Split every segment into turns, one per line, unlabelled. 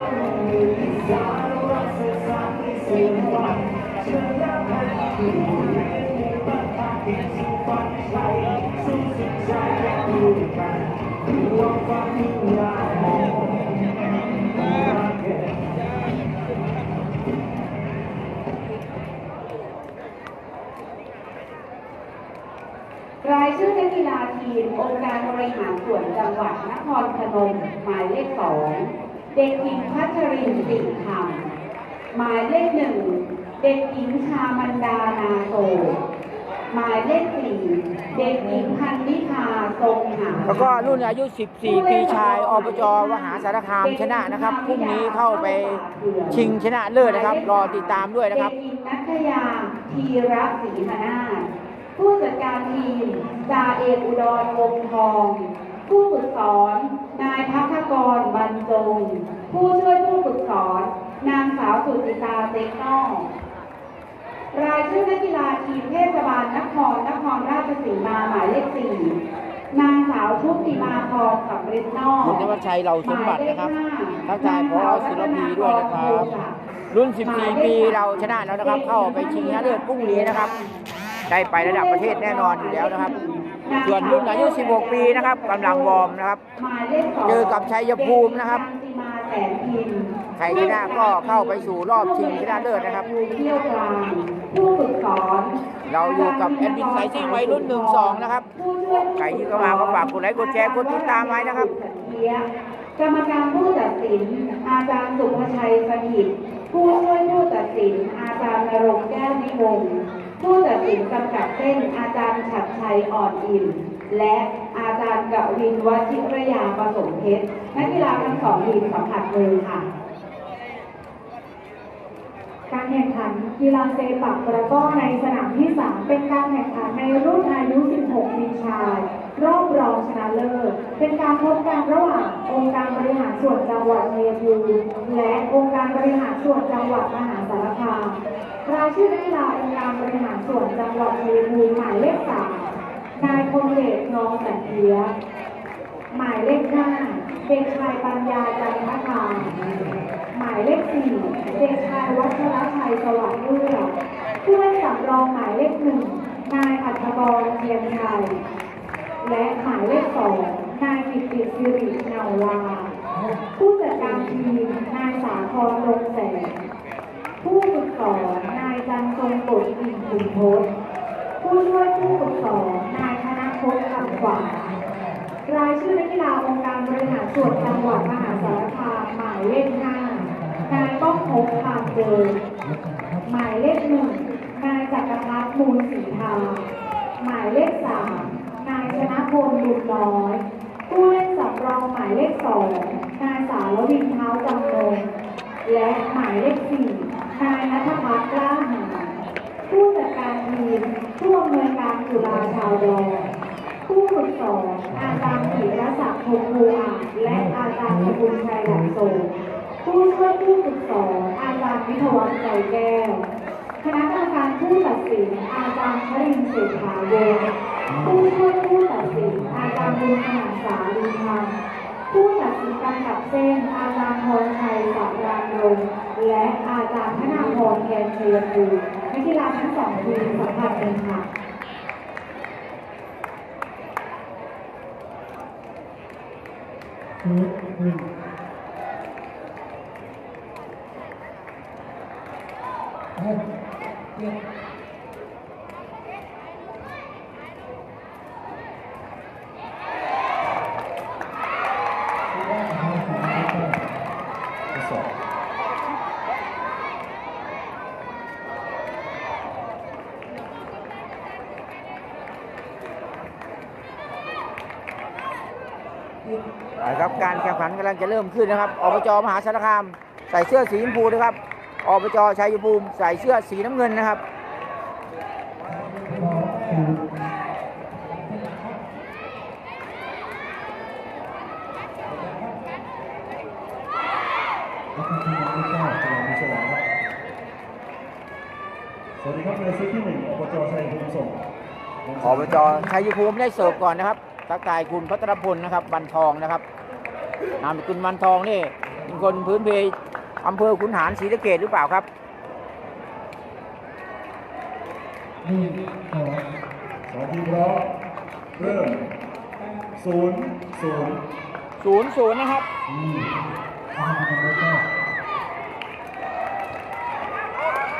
รายชื่อนักกีฬาทีม องค์การบริหารส่วนจังหวัดนครพนมหมายเลขสอง เด็กหญิงพัชรินสิงห์คำหมายเลขหนึ่งเด็กหญิงชามันดานาโตหมายเลขสี่เด็กหญิงพันนิพาทรงหา
แล้วก็รุ่นอายุ 14 ปีชายอบจมหาสารคามชนะนะครับพรุ่งนี้เข้าไปชิงชนะเลิศนะครับ รอติดตามด้วยนะครับ
เด็กหญิงนัทยาธีระศรีหนาถผู้จัดการทีมจ่าเอกอุดรวงทอง ผู้ฝึกสอน นายพัฒกร บรรจงผู้ช่วยผู้ฝึกสอน นางสาวสุจิตาเต็กนอกรายชื่อนักกีฬาทีมเทศบาลนครนครราชสีมาหมายเลขสี่นางสาวชุติมาพรสำริดนอก
คุณธวัชชัยเหล่าสมบัตินะครับทักทายพอศิลปีด้วยนะครับ รุ่น 14 ปีเราชนะแล้วนะครับ เข้าไปชิงชนะเลิศพรุ่งนี้นะครับ ได้ไประดับประเทศแน่นอนอยู่แล้วนะครับ ส่วนรุ่นอายุ 16 ปีนะครับกำลังวอร์มนะครับ
เจ
อกับชัยภูมินะครับ
เด็กหญิงกังสีนพิมพ์
ใครชนะก็เข้าไปสู่รอบชิงชนะเลิศนะครับ
เที่ยวกลางผู้ฝึกสอน
เราอยู่กับแอดมินสายซิ่งไวัยรุ่น12นะครับ
ผู้ช่วยผู้
ใครที่เข้ามาก็ฝากกดไลค์กดแชร์กดติดตามไว้นะครับ
กรรมการผู้ตัดสิน อาจารย์สุภชัยสถิตผู้ช่วยผู้ตัดสิน อาจารย์นรงค์แก้วนิวงศ์ ผู้ตัดสินกำกับเส้นอาจารย์ฉัดชัยอ่อนอินและอาจารย์กวินวชิรยาประสมเพชรนักกีฬาทั้งสองทีมสัมผัสมือค่ะ
การแข่งขันกีฬาเซปักตะกร้อในสนามที่ 3 เป็นการแข่งขันในรุ่นอายุ 16 ปีชาย รอบรองชนะเลิศ เป็นการพบกันระหว่างองค์การบริหารส่วนจังหวัดชัยภูมิและองค์การบริหารส่วนจังหวัดมหาสารคามรายชื่อนักกีฬาองค์การบริหารส่วนจังหวัดชัยภูมิหมายเลข3นายพงเดชนองสันเทียหมายเลขห้าเด็กชายปัญญาจันทคามหมายเลขสี่เด็กชายวัชรชัยสวัสดิ์เอื้อผู้เล่นสำรองหมายเลขหนึ่งนายอัธกรเทียนชัย และหมายเลขสองนายกิติสิริเนาลาผู้จัดการทีมนายสาครรงแสง ผู้ฝึกสอนนายจันทรงกฎอิ่มขุนทศผู้ช่วยผู้ฝึกสอนนายธนพจน์คำขวัญรายชื่อนักกีฬาองค์การบริหารส่วนจังหวัดมหาสารคามหมายเลขห้านายก้องพบพานเดินหมายเลขหนึ่งนายจักรพัฒน์มูลศรีทาหมายเลขสาม ชนะพลบุญน้อย ผู้เล่นสำรองหมายเลขสองนายสารวินเท้าจำนงและหมายเลขสี่นายนัทพัฒน์กล้าหาผู้จัดการทีมผู้อำนวยการจุฬาชาวดอนผู้ฝึกสอนอาจารย์ศิรศักดิ์พงศ์ภูอาจและอาจารย์สกุลชัยหลักโซผู้ช่วยผู้ฝึกสอนอาจารย์วิทวัฒน์ใจแก้ว ณะกรรมการผู้ตัดสินอาจารย์ชรินทร์เศรษฐาวงศ์ผู้ช่วยผู้ตัดสินอาจารย์บุญขนาดสาลีธรรมผู้ตัดสินกำกับเส้นอาจารย์พรชัยสัรานรงและอาจารย์ธนาพรแกนเชียภูมินักกีฬาทั้งสองทีมสัมผัสกันค่ะ
นะครับการแข่งขันกำ ลังจะเริ่มขึ้นนะครับอบจมหาสารคาม ใส่เสื้อสีชมพูนะครับอบจชัยภูมิใส่เสื้อสีน้ำเงินนะครับ
สวัสดีครับในเซตที่หนึ่งอบจชัยภูมิส่ง
อบจชัยภูมิได้เสิร์ฟก่อนนะครับทักทายคุณพัทรพลนะครับบันทองนะครับ นามสกุลบันทองนี่เป็นคนพื้นเพอำเภอขุนหารศรีสะเกดหรือเปล่าครับ
สองทีมพร้อมเริ่มศูนย์ศูนย์
ศูนย์ศูนย์นะครับ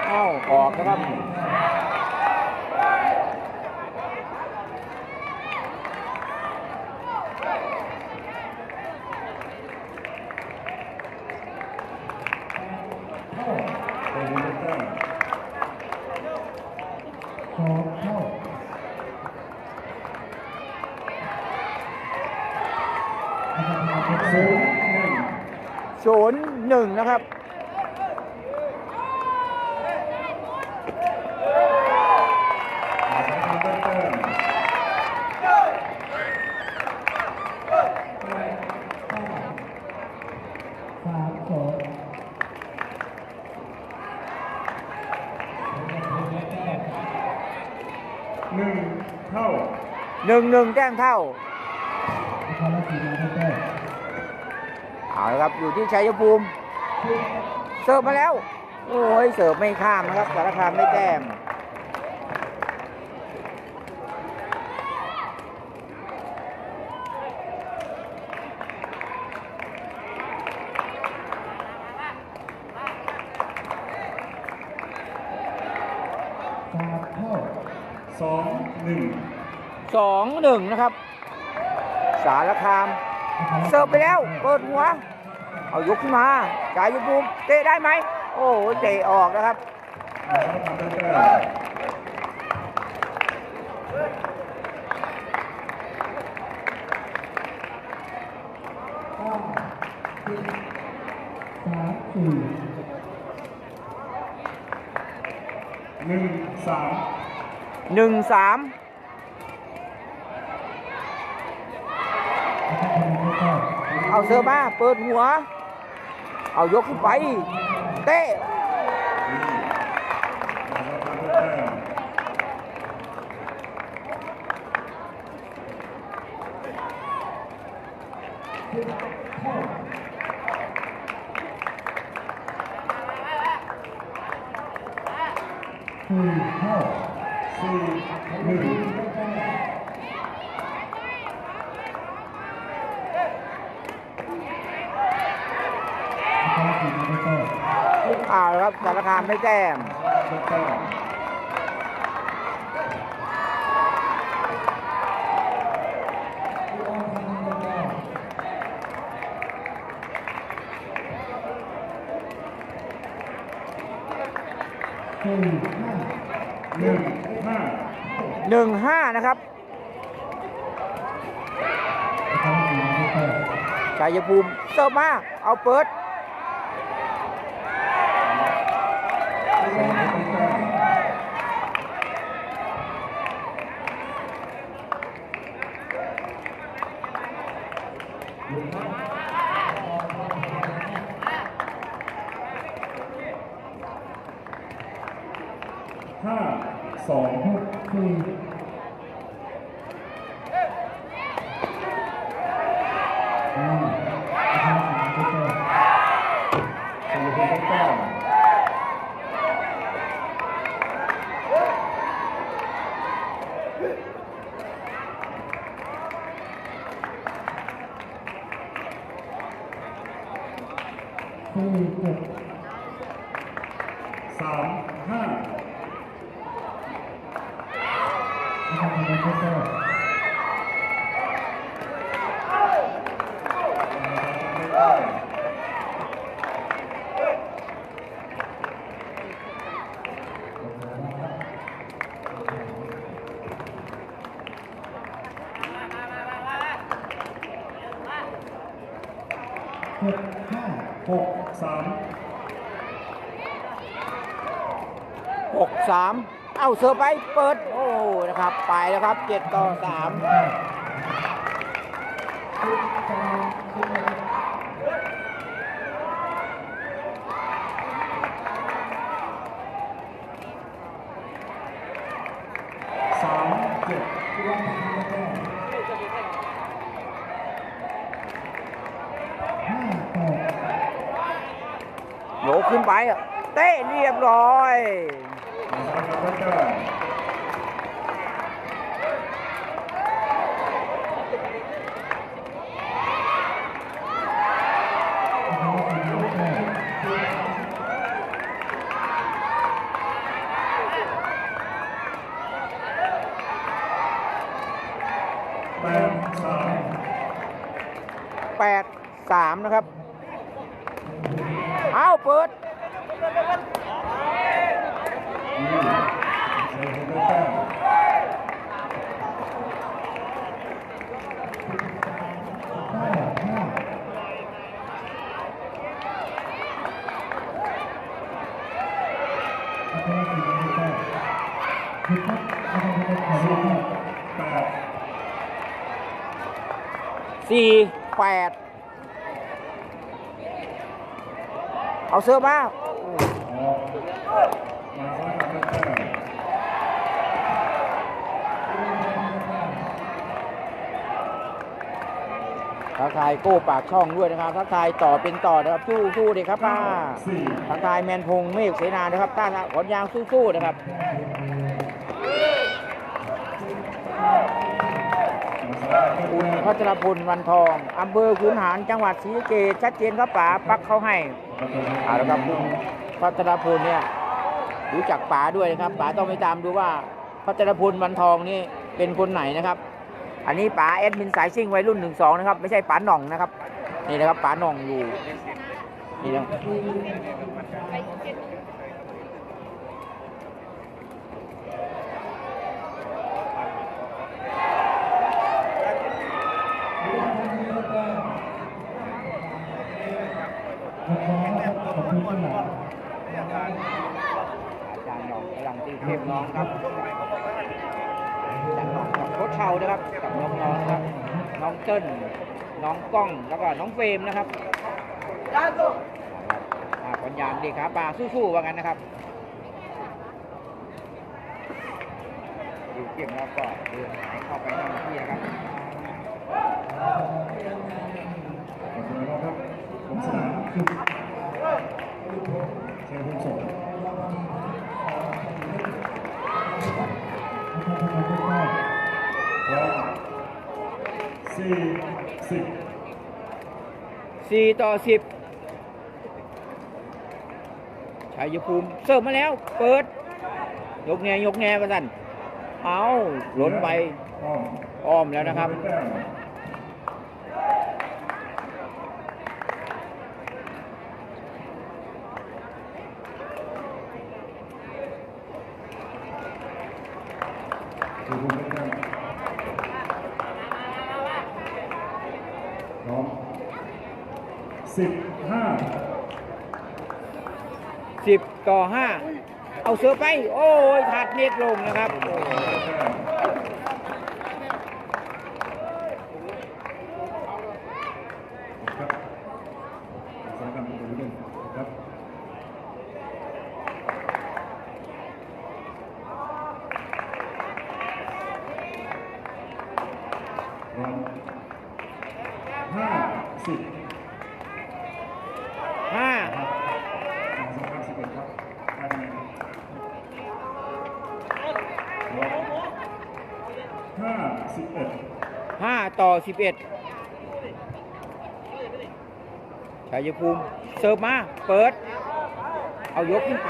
เอ้าออกนะครับ
เป็นวินเตอร์ ศูนย์หนึ่ง
ศูนย์หนึ่งนะครับ
สองทีมได้แต้มหนึ่งเท่า
หนึ่งหนึ่งแต้มเท่า เอา ละครับอยู่ที่ชัยภูมิ เสิร์ฟมาแล้ว โอ้ยเสิร์ฟไม่ข้ามนะครับสารคามไม่แต้ม
สองหนึ่ง
สองหนึ่งนะครับ สารคาม เสิร์ฟไปแล้วเปิดหัว เอายกขึ้นมาชัยภูมิเตะได้ไหม โอ้ยเตะออกนะครับ
หนึ่งสาม
หนึ่งสามเอาเสิร์มาเปิดหัว เอายกขึ้นไปเตะ
สารคามได้แต้มสี่หนึ่ง
เอาละครับสารคามไม่แต้ม
ได้แต้มหนึ่งห้า
หนึ่งห้านะครับชัยภูมิเสิร์ฟมาเอาเปิด
ห้าสองหกสี่ หกสาม
หกสามเอาเสิร์ฟไปเปิด โอ้นะครับ ไปแล้วครับเจ็ดต่อสาม
สามเจ็ด
โหนขึ้นไปอะ เรียบร้อย
มาซ้ายครับได้แต้ม แปดสาม
แปดสามนะครับ เอาเปิด
อืมชัยภูมิได้แต้มแปด
สี่แปดเอาเสื้อมา
ออกมาซ้ายครับได้แต้ม
ทักทายโก้ปากช่องด้วยนะครับทักทายต่อเป็นต่อนะครับสู้สู้ๆเด็กครับป้า
สี่
ทักทายแมนพงษ์เมฆเสนานะครับต้านขอนยางสู้ๆนะครับ
ครับ
คุณ
ได้แต้ม
พัชรพลวันทองอำเภอขุนหารจังหวัดศรีสะเกษชัดเจนครับป๋าปักเขาให้เอาละครับคุณพัชรพลเนี่ยรู้จักป๋าด้วยนะครับป๋าต้องไปตามดูว่าพัชรพลวันทองนี่เป็นคนไหนนะครับ อันนี้ป๋าแอดมินสายซิ่งวัยรุ่นหนึ่งสองนะครับ ไม่ใช่ป๋าหน่องนะครับ นี่นะครับป๋าหน่องอยู่นี่นะอาจารย์หน่องกำลังตีเทพน้องครับจารย์หน่องกับโค้ชเชานะครับกับน้องๆนะครับ น้องเติ้ลน้องกล้องแล้วก็น้องเฟรมนะครับอ่าปัญญาดีครับปลาสู้ๆว่ากันนะครับดูเกมแล้วก็เดินหายเข้าไปทำที่นะครับ
ขอบคุณครับลงสนามคือชัยภูมิส่งพร้อมสี่สิบ
สี่ต่อสิบชัยภูมิเสิร์ฟมาแล้ว เปิด ยกแงยกแงกันสั่นเอาหล้นไป
อ้อม
อ้อมแล้วนะครับ
ได้แต้มชัยภูมิได้แต้มพร้อม สิบห้า
สิบต่อห้าเอาเสือไป โอ้ยถัดเน็ตลงนะครับโอ้ย
ครับสายการบินตัวนี้ครับ รอนห้าสิบ
ห้า
ครับสองสามสิบเอ็ดครับได้ไหมรอนห้าสิบเอ็ด
ห้าต่อ สิบเอ็ดชัยภูมิเสิร์ฟมา เปิด เอายกขึ้นไป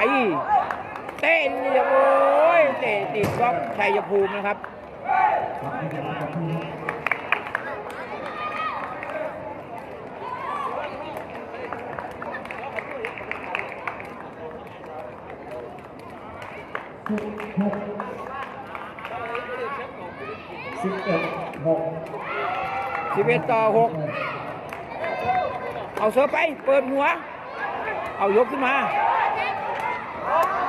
เต้นเรียโอ้ยเตะติดบล็อกชัยภูมินะครับ
สิบเอ็ดหก
11ต่อ6เอาเสือไป เปิดหัว เอายกขึ้นมา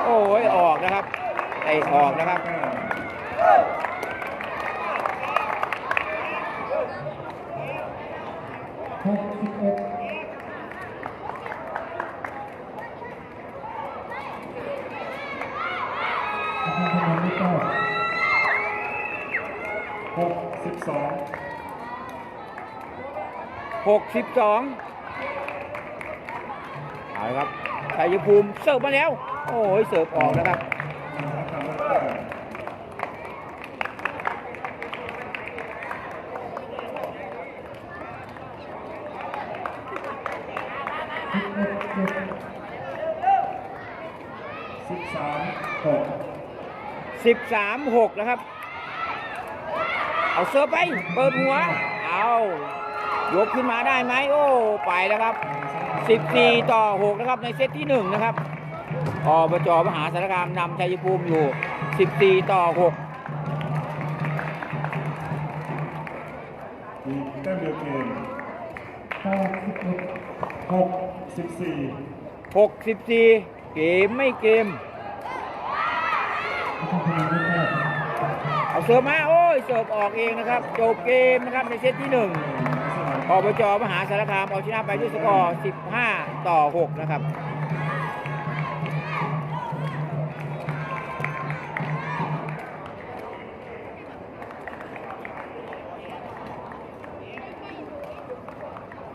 โอ้ยออกนะครับไอออกนะครับ
ห
62เอาละครับชัยภูมิเสิร์ฟมาแล้ว โอ้ยเสิร์ฟออกนะครับ
สิบสามหก
13 6 นะครับ เอาเสิร์ฟไป เปิดหัว เอา ยกขึ้นมาได้ไหมโอ้ไปแล้วครับ 14 ต่อ 6 นะครับในเซตที่ 1 นะครับอบจมหาสารคามนำชัยภูมิอยู่ 14 ต่อ6
อีกแต้มเดียวเกมหกสิบสี่
64 เกมไม่เกม เอาเสิร์ฟมา โอ้ย เสิร์ฟออกเองนะครับ จบเกมนะครับในเซตที่1 อบจมหาสารคามเอาชนะไปด้วยสกอร์ 15 ต่อ 6 นะครับ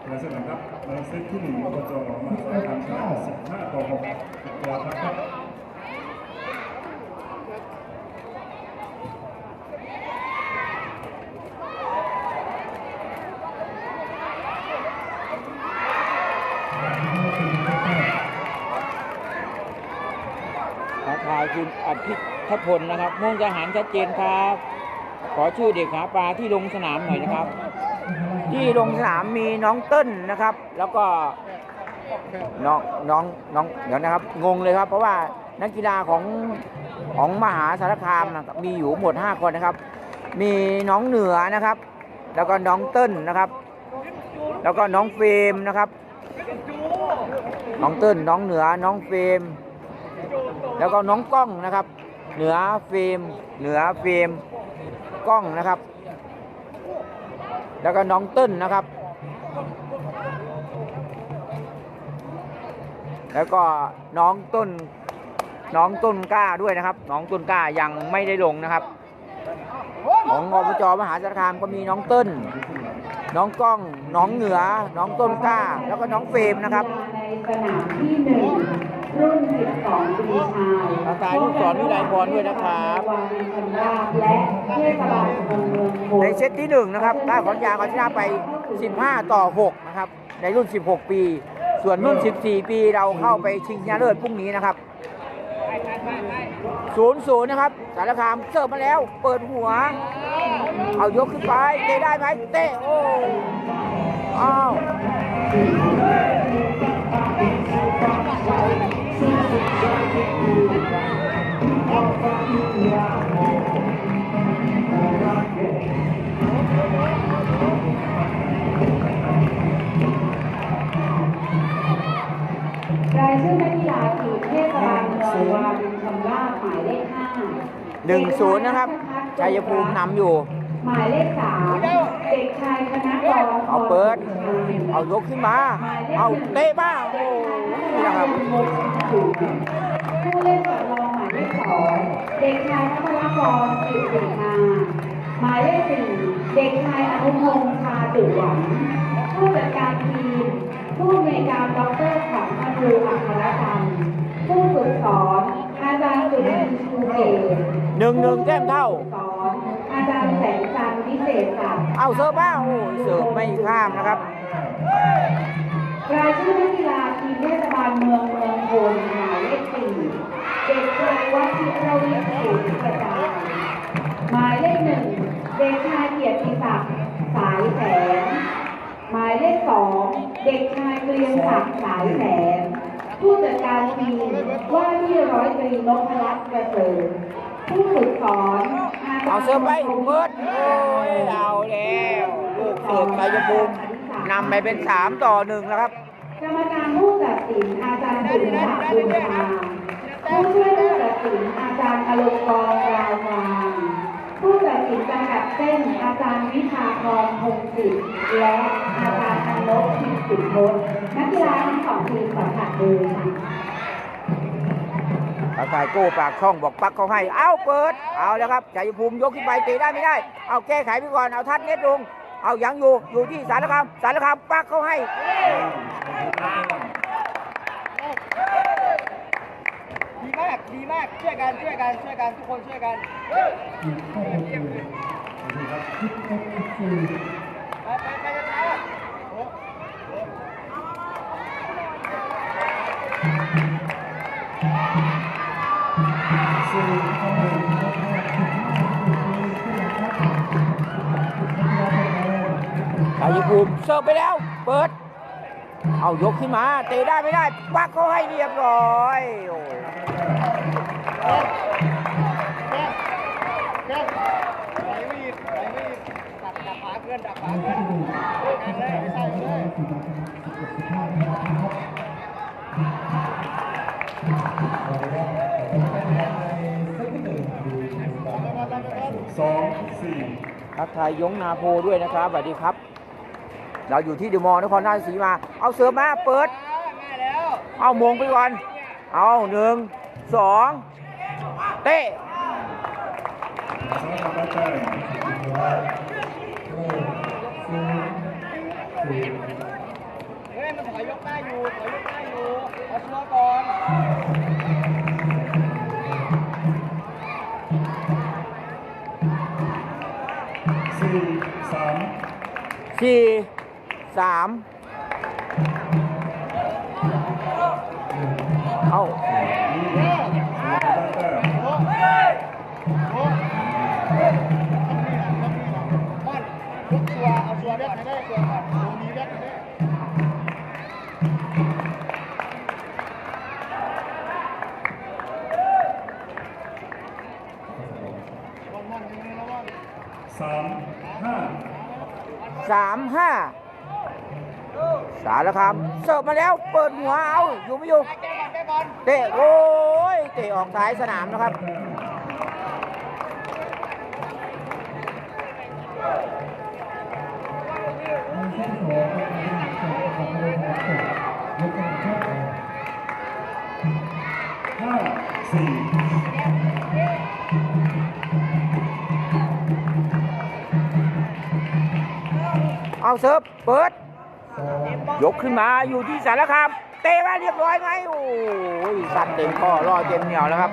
และสนามครับในเซตที่หนึ่งอบจมหาสารคามชนะสิบห้าต่อหกตัวครับ
ทักทายคุณอภิ ทัพลนะครับม่วงทหารชัดเจนครับ ขอชื่อเด็กหาปลาที่ลงสนามหน่อยนะครับ ที่ลงสนามมีน้องเติ้ลนะครับ แล้วก็น้องน้องน้องเดี๋ยวนะครับ งงเลยครับ เพราะว่านักกีฬาของของมหาสารคามนะครับมีอยู่หมด 5 คนนะครับ มีน้องเหนือนะครับ แล้วก็น้องเติ้ลนะครับ แล้วก็น้องเฟรมนะครับ น้องเติ้ลน้องเหนือน้องเฟรมแล้วก็น้องกล้องนะครับ เหนือเฟรมเหนือเฟรมกล้องนะครับ แล้วก็น้องเติ้ลนะครับ แล้วก็น้องต้นน้องต้นกล้าด้วยนะครับ น้องต้นกล้ายังไม่ได้ลงนะครับ ของอบจมหาสารคามก็มีน้องเติ้ลน้องกล้อง น้องเหนือ น้องต้นกล้า แล้วก็น้องเฟรมนะครับ
สนามที่หนึ่ง รุ่น12ปีชาย
อาจารย์ลูกศรวิไลพรด้วยนะครับ
วารินชำราบและเทศบาลตำบลเมืองโพ
ในเซตที่ 1 นะครับได้ขอนยางเอาชนะไป 15 ต่อ 6 นะครับ ในรุ่น 16 ปี ส่วนรุ่น 14 ปีเราเข้าไปชิงชนะเลิศพรุ่งนี้นะครับ0-0นะครับ สารคามเสิร์ฟมาแล้ว เปิดหัว เอายกขึ้นไปเตะได้ไหมเตะโอ้อ้าว
รายชื่อนักกีฬาทีมเทศบาลเมืองวารินชำราบหมายเลข5
1-0นะครับชัยภูมินำอยู่
หมายเลข3เด็กชายคณะกร
เอาเปิด เอายกขึ้นมา เอาเตะบ้างโอ้นี่นะครับ
ผู้เล่นสำรองหมายเลขสองเด็กชายพัทรกรสิรินาหมายเลขสี่เด็กชายอนุพงษ์ชาตุหวังผู้จัดการทีมผู้อำนวยการดรขันธ์รูอัครกรรมผู้ฝึกสอนอาจารย์สุรินทร์ชูเกต
หนึ่งหนึ่งแต้มเท่า
สอนอาจารย์แสงจันทร์วิเศษศักดิ์
เอาเสิร์ฟบ้างโอ้เสิร์ฟไม่ข้ามนะครับ
รายชื่อนักกีฬาทีมเทศบาลเมือง นหมายเลขสี่เด็กชายวัชิรวิทย์ศรีกระจายหมายเลขหนึ่งเด็กชายเกียรติศักดิ์สายแสน หมายเลขสองเด็กชายเกรียงศักดิ์สายแสน ผู้จัดการทีมว่าที่ร้อยตรีนพรัตน์ประเสริฐผู้ฝึกสอนอาจารย์
เอาเสิร์ฟไปเบิร์ดโอ้ยเอาแล้วลูกเสิร์ฟชัยภูมินำไปเป็น3ต่อ1แล้วครับ
กรรมการผู้ตัดสินอาจารย์สุนทรบุญธาผู้ช่วยผู้ตัดสินอาจารย์อลงกรณ์ราวงาผู้ตัดสินกำกับเส้นอาจารย์วิชาพรพงศิษฐ์และอาจารย์อนบพิมพ์สุพจน์นักกีฬาทั้งสองทีมสัมผัสเดิมค่ะ
เอาสายโก้ปากช่องบอกปักเขาให้ เอาเปิด เอาแล้วครับชัยภูมิยกขึ้นไปตะได้ไม่ได้ เอาแก้ไขไปก่อน เอาทัดเน็ตลง เอายังอยู่ อยู่ที่สารคามสารคามปักเขาให้ ดีมากดีมากช่วยกันช่วยกันช่วยกันทุกคนช่วยกัน
อีกข้อมูลคือนะครับคิดเอ็กซ์ซี
ไปไปไปช้า
สี่ข้อมูลนะครับ
ชายภูมิเสิร์ฟไปแล้ว เปิด เอายกขึ้นมาเตะได้ไม่ได้ปักเขาให้เรียบร้อยโอ้
สองสี่
ทักทายยงนาโพด้วยนะครับสวัสดีครับ เราอยู่ที่เดอะมอลล์นครราชสีมา เอาเสิร์ฟมาเปิด เอามงไปก่อน เอาหนึ่งสองเตะ
สองต่อแต้ม
เฮ้ยมันถอยยกได้อยู่ถอยยกได้อยู่เอาชัวร์ก่อน
สี่สาม
สี่ สามเอา เสิร์ฟมาแล้วเปิดหัวเอาอยู่ไม่อยู่เตะโอ้ยเตะออกท้ายสนามนะครับเอาเสิร์ฟเปิด ยกขึ้นมาอยู่ที่สารคามเตะมาเรียบร้อยไหมโอ้ยสัตว์เต็มข้อรอเต็มเหนียวแล้วครับ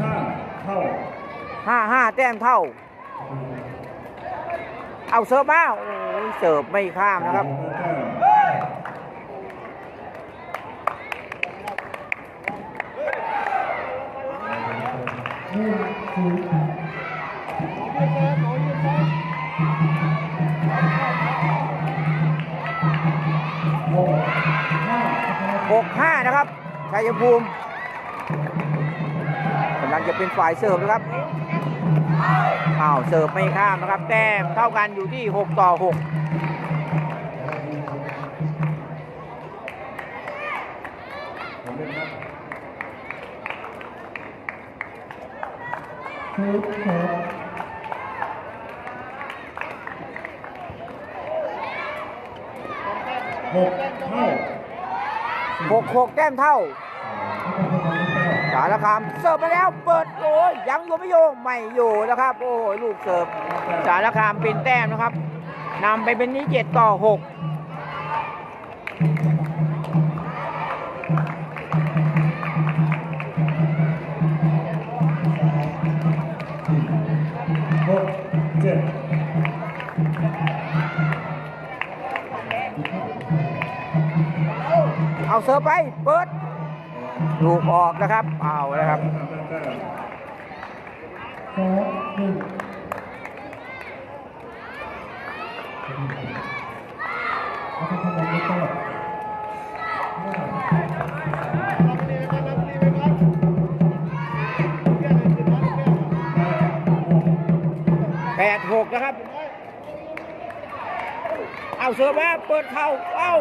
ห้าเท่า
ห้าห้าแต้มเท่า เอาเสิร์ฟมาโอ้ เสิร์ฟไม่ข้ามนะครับ
แต้ม
6-5นะครับชัยภูมิกำลังจะเป็นฝ่ายเสิร์ฟนะครับ อ้าวเสิร์ฟไม่ข้ามนะครับ แต้มเท่ากันอยู่ที่ 6 ต่อ6
ผมเล่นครับหกเท่า
6 6 แต้มเท่า สารคามเสิร์ฟมาแล้วเปิดโอ้ยยังอยู่ไม่อยู่ไม่อยู่นะครับ โอ้ยลูกเสิร์ฟสารคามเป็นแต้มนะครับนำไปเป็นนี้7ต่อ6
หกเจ็ด
เอาเสิร์ฟไป เปิด ลูกออกนะครับเอาแล้วครับแปดหกนะครับ เอาเสิร์ฟมาเปิดเข่าเอ้า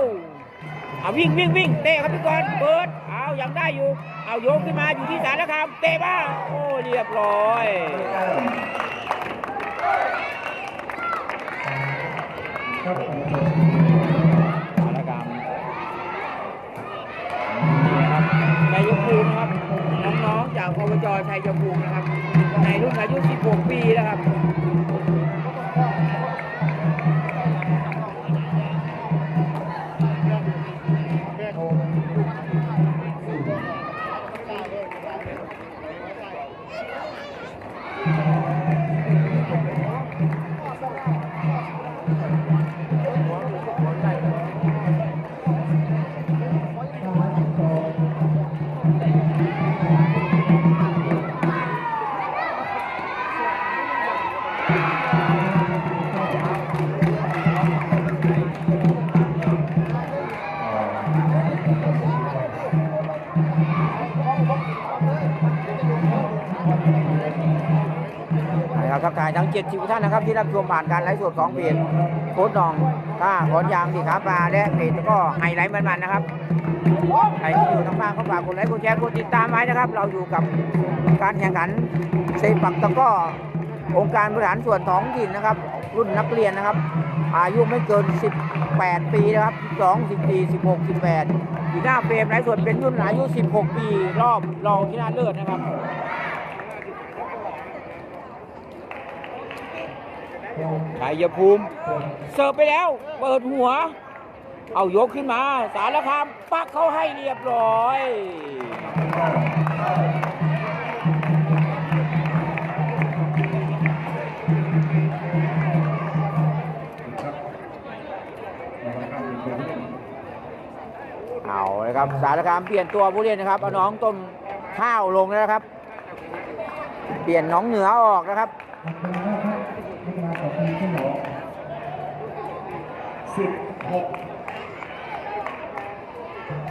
เอาวิ่งวิ่งวิ่งเตะครับพี่กรณ์เปิด ยังได้อยู่ เอาโยกขึ้นมาอยู่ที่สารคามเตะมาโอ้เรียบร้อย
ครับผม
สารคามนี่นะครับชัยภูมินะครับจชัยภูมินะครับ ในรุ่นอายุ 16 ปีนะครับ นะ 70ท่านนะครับ ที่รับชมผ่านการไลฟ์สดของเพจโค้ดนองท่าขอนยางดีขาปลาและเพจแล้วก็ไฮไลท์มันๆนะครับใครที่อยู่ทางบ้านก็ฝากกดไลค์กดแชร์กดติดตามไว้นะครับ เราอยู่กับการแข่งขันเซปักตะก้อองค์การบริหารส่วนท้องถิ่นนะครับ รุ่นนักเรียนนะครับ อายุไม่เกิน 18 ปีนะครับ2 14 16 18อยู่หน้าเฟรมไลฟ์สดเป็นรุ่นอายุ 16 ปี รอบรองชนะเลิศนะครับ ชัยภูมิ เสิร์ฟไปแล้ว เปิดหัว เอายกขึ้นมา สารคามปักเขาให้เรียบร้อยเอาเลยครับสารคามเปลี่ยนตัวผู้เล่นนะครับเอาน้องต้นข้าวลงแล้วนะครับ เปลี่ยนน้องเหนือออกนะครับ
สิบ หก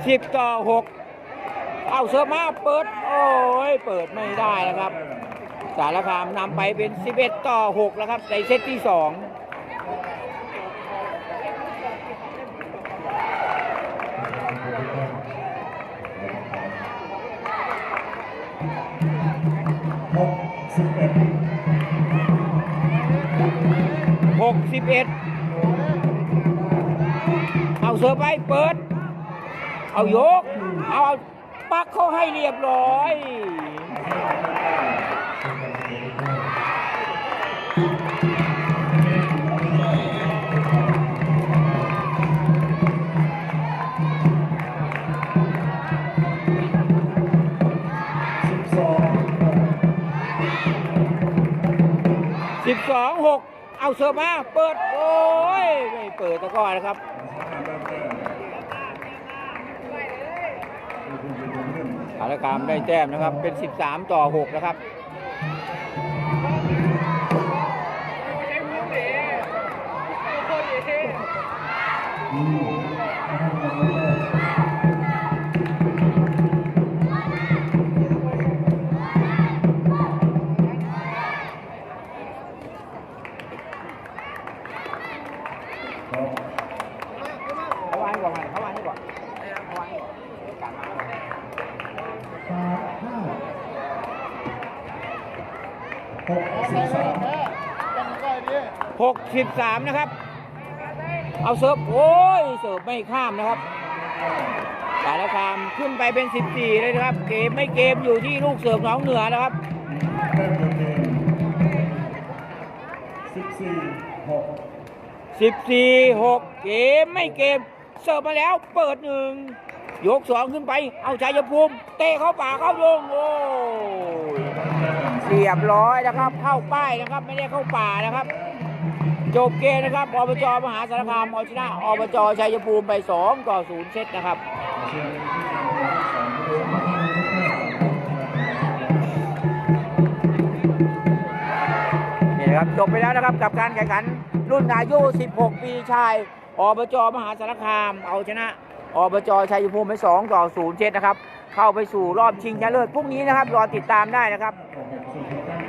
สิบต่อหกเอาเสิร์ฟมาเปิด โอ้ย เปิดไม่ได้นะครับ สารคามนำไปเป็น11ต่อ6แล้วครับ ในเซตที่2
หกสิบเอ็ด
เสิร์ฟไปเปิด เอายก เอาปักเขาให้เรียบร้อย
สิบสอง
12 6เอาเสิร์ฟมาเปิด โอ้ย ไม่เปิดตะก้อนะครับ สารคามได้แต้มนะครับ เป็น 13 ต่อ 6 นะครับ
ครับ
นะครับ เอาเสิร์ฟโอ้ยเสิร์ฟไม่ข้ามนะครับสารคามขึ้นไปเป็น 14 เลยนะครับ เกมไม่เกมอยู่ที่ลูกเสิร์ฟหนองเหนือนะครับ
แต้มตัวเกมสิบสี่หก
14 6 เกมไม่เกม เสิร์ฟมาแล้วเปิดหนึ่งยกสองขึ้นไป เอาชัยภูมิ เตะเข้าป่าเข้าโยงโอ้ยเรียบร้อยนะครับ เข้าป้ายนะครับ ไม่ได้เข้าป่านะครับ จบเกมนะครับอบจมหาสารคามเอาชนะอบจชัยภูมิไป2ต่อ0เซตนะครับ
เชียร์ที่การเมืองสองผู้สมัคร
นี่นะครับจบไปแล้วนะครับกับการแข่งขันรุ่นอายุ 16 ปีชายอบจมหาสารคาม เอาชนะอบจชัยภูมิไป2ต่อ0เซตนะครับ เข้าไปสู่รอบชิงชนะเลิศพรุ่งนี้นะครับรอติดตามได้นะครับ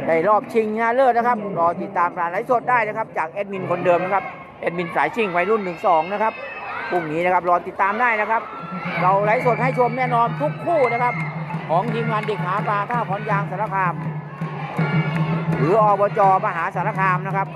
ในรอบชิงชนะเลิศนะครับ รอติดตามรายไลฟ์สดได้นะครับ จากแอดมินคนเดิมนะครับแอดมินสายชิงวัยรุ่น12นะครับพรุ่งนี้นะครับรอติดตามได้นะครับ เราไลฟ์สดให้ชมแน่นอนทุกคู่นะครับ ของทีมงานเด็กหาปลาท่าขอนยางสารคาม หรืออบจมหาสารคามนะครับ